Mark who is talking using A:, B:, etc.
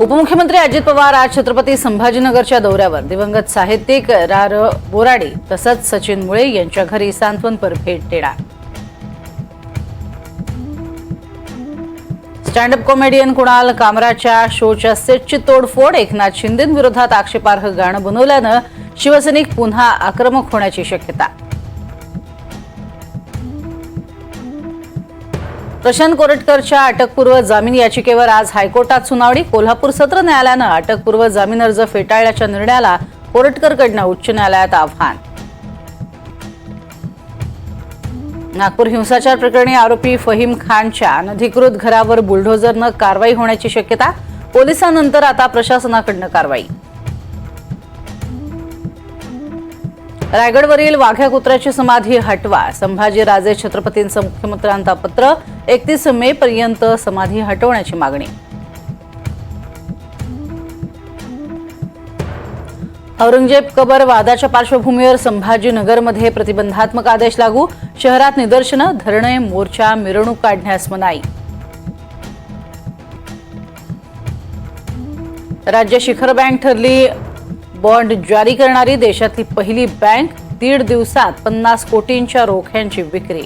A: उपमुख्यमंत्री अजित पवार आज छत्रपती संभाजीनगरच्या दौऱ्यावर. दिवंगत साहित्यिक रा र बोराडे तसंच सचिन मुळे यांच्या घरी सांत्वनपर भेट देणार. स्टँडअप कॉमेडियन कुणाल कामराच्या शोच्या सेटची तोडफोड एकनाथ शिंदेविरोधात आक्षेपार्ह गाणं बनवल्यानं शिवसैनिक पुन्हा आक्रमक होण्याची शक्यता प्रशांत कोरटकरच्या अटकपूर्व जामीन याचिकेवर आज हायकोर्टात सुनावणी. कोल्हापूर सत्र न्यायालयानं अटकपूर्व जामीन अर्ज फेटाळल्याच्या निर्णयाला कोरटकरकडनं उच्च न्यायालयात आव्हान. नागपूर हिंसाचार प्रकरणी आरोपी फहीम खानच्या अनधिकृत घरावर बुलडोझरनं कारवाई होण्याची शक्यता. पोलिसांनंतर आता प्रशासनाकडनं कारवाई. रायगडवरील वाघ्या कुत्र्याची समाधी हटवा. संभाजी राजे छत्रपतींचं मुख्यमंत्र्यांचा पत्र एकतीस मे पर्यंत समाधी हटवण्याची मागणी. औरंगजेब कबर वादाच्या पार्श्वभूमीवर संभाजीनगरमध्ये प्रतिबंधात्मक आदेश लागू. शहरात निदर्शनं धरणे मोर्चा मिरवणूक काढण्यास मनाई. राज्य शिखर बँक ठरली बॉन्ड जारी करणारी देशातली पहिली बँक दीड दिवसात पन्नास कोटींच्या रोख्यांची विक्री.